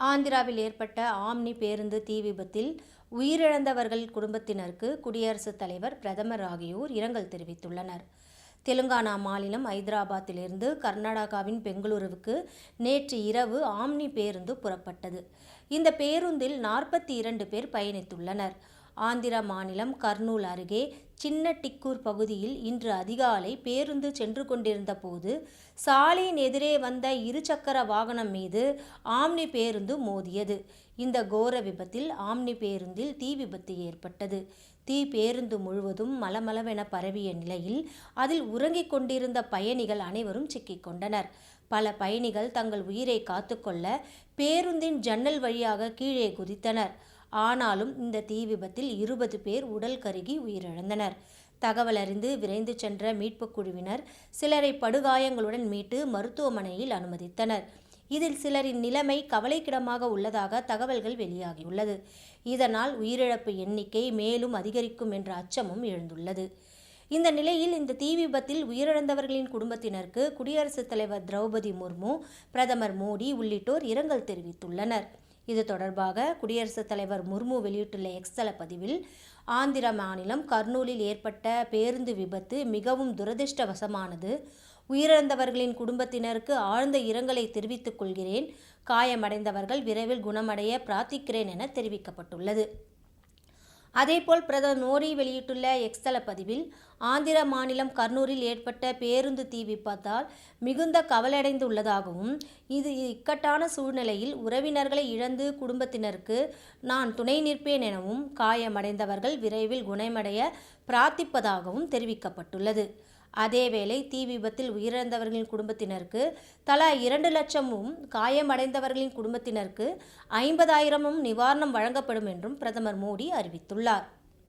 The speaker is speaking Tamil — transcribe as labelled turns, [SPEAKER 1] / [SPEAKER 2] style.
[SPEAKER 1] ஆந்திராவில் ஏற்பட்ட ஆம்னி பேருந்து தீ விபத்தில் உயிரிழந்தவர்கள் குடும்பத்தினருக்கு குடியரசுத் தலைவர் பிரதமர் ஆகியோர் இரங்கல் தெரிவித்துள்ளனர். தெலுங்கானா மாநிலம் ஐதராபாத்திலிருந்து கர்நாடகாவின் பெங்களூருவுக்கு நேற்று இரவு ஆம்னி பேருந்து புறப்பட்டது. இந்த பேருந்தில் நாற்பத்தி இரண்டு பேர் பயணித்துள்ளனர். ஆந்திர மாநிலம் கர்னூல் அருகே சின்ன டிக்கூர் பகுதியில் இன்று அதிகாலை பேருந்து சென்று கொண்டிருந்த போது சாலையின் எதிரே வந்த இருசக்கர வாகனம் மீது ஆம்னி பேருந்து மோதியது. இந்த கோர விபத்தில் ஆம்னி பேருந்தில் தீ விபத்து ஏற்பட்டது. தீ பேருந்து முழுவதும் மலமளவென பரவிய நிலையில் அதில் உறங்கிக் கொண்டிருந்த பயணிகள் அனைவரும் சிக்கிக்கொண்டனர் பல பயணிகள் தங்கள் உயிரை காத்துக்கொள்ள பேருந்தின் ஜன்னல் வழியாக கீழே குதித்தனர். ஆனாலும் இந்த தீ விபத்தில் இருபது பேர் உடல் கருகி உயிரிழந்தனர். தகவல் அறிந்து விரைந்து சென்ற மீட்புக் குழுவினர் சிலரை படுகாயங்களுடன் மீட்டு மருத்துவமனையில் அனுமதித்தனர். இதில் சிலரின் நிலைமை கவலைக்கிடமாக உள்ளதாக தகவல்கள் வெளியாகியுள்ளது. இதனால் உயிரிழப்பு எண்ணிக்கை மேலும் அதிகரிக்கும் என்ற அச்சமும் எழுந்துள்ளது. இந்த நிலையில் இந்த தீ விபத்தில் உயிரிழந்தவர்களின் குடும்பத்தினருக்கு குடியரசுத் தலைவர் திரௌபதி முர்மு பிரதமர் மோடி உள்ளிட்டோர் இரங்கல் தெரிவித்துள்ளனர். இது தொடர்பாக குடியரசுத் தலைவர் முர்மு வெளியிட்டுள்ள எக்ஸ்தல பதிவில் ஆந்திர மாநிலம் கர்னூலில் ஏற்பட்ட பேருந்து விபத்து மிகவும் துரதிருஷ்டவசமானது. உயிரிழந்தவர்களின் குடும்பத்தினருக்கு ஆழ்ந்த இரங்கலை தெரிவித்துக் கொள்கிறேன். காயமடைந்தவர்கள் விரைவில் குணமடைய பிரார்த்திக்கிறேன் என தெரிவிக்கப்பட்டுள்ளது. அதேபோல் பிரதமர் மோடி வெளியிட்டுள்ள எக்ஸ்தல பதிவில் ஆந்திர மாநிலம் கர்னூரில் ஏற்பட்ட பேருந்து தீ விபத்தால் மிகுந்த கவலையடைந்துள்ளதாகவும் இது இக்கட்டான சூழ்நிலையில் உறவினர்களை இழந்து குடும்பத்தினருக்கு நான் துணை நிற்பேன் எனவும் காயமடைந்தவர்கள் விரைவில் குணமடைய பிரார்த்திப்பதாகவும் தெரிவிக்கப்பட்டுள்ளது. அதேவேளை தீ விபத்தில் உயிரிழந்தவர்களின் குடும்பத்தினருக்கு தலா இரண்டு லட்சமும் காயமடைந்தவர்களின் குடும்பத்தினருக்கு ஐம்பதாயிரமும் நிவாரணம் வழங்கப்படும் என்றும் பிரதமர் மோடி அறிவித்துள்ளார்.